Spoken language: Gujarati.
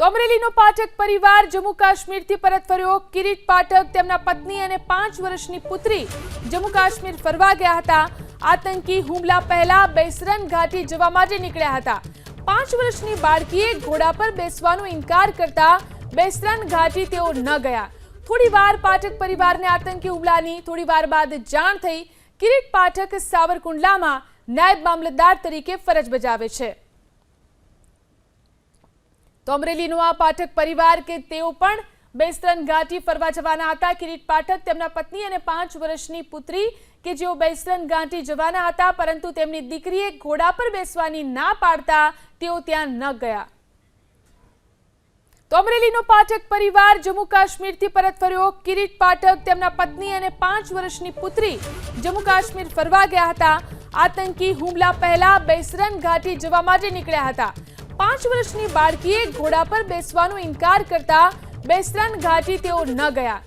તો અમરેલીનો પાઠક પરિવાર જમ્મુ કાશ્મીરથી પરત ફર્યો. કિરીટ પાઠક તેમના પત્ની અને પાંચ વર્ષની પુત્રી જમ્મુ કાશ્મીર ફરવા ગયા હતા. આતંકી હુમલા પહેલા બેસરન ઘાટી જવા માટે નીકળ્યા હતા. પાંચ વર્ષની બાળકીએ ઘોડા પર બેસવાનો ઇનકાર કરતા બેસરન ઘાટી તેઓ ન ગયા. થોડી વાર પાઠક પરિવારને આતંકી હુમલાની થોડી વાર બાદ જાણ થઈ. કિરીટ પાઠક સાવરકુંડલામાં નાયબ મામલતદાર તરીકે ફરજ બજાવે છે. તો અમરેલીનો આ પાઠક પરિવાર કે તેઓ પણ બેસરન ઘાટી ફરવા જવાના હતા. કિરીટ પાઠક તેમના પત્ની અને પાંચ વર્ષની પુત્રી કે જેઓ બેસરન ઘાટી જવાના હતા, પરંતુ તેમની દીકરીએ ઘોડા પર બેસવાની ના પાડતા તેઓ ત્યાં ન ગયા. તો અમરેલીનો પાઠક પરિવાર જમ્મુ કાશ્મીરથી પરત ફર્યો. કિરીટ પાઠક તેમના પત્ની અને પાંચ વર્ષની પુત્રી જમ્મુ કાશ્મીર ફરવા ગયા હતા. આતંકી હુમલા પહેલા બેસરન ઘાટી જવા માટે નીકળ્યા હતા. પાંચ વર્ષની બાળકીએ ઘોડા પર બેસવાનો ઇનકાર કરતા બેસરાન ઘાટી તેઓ ન ગયા.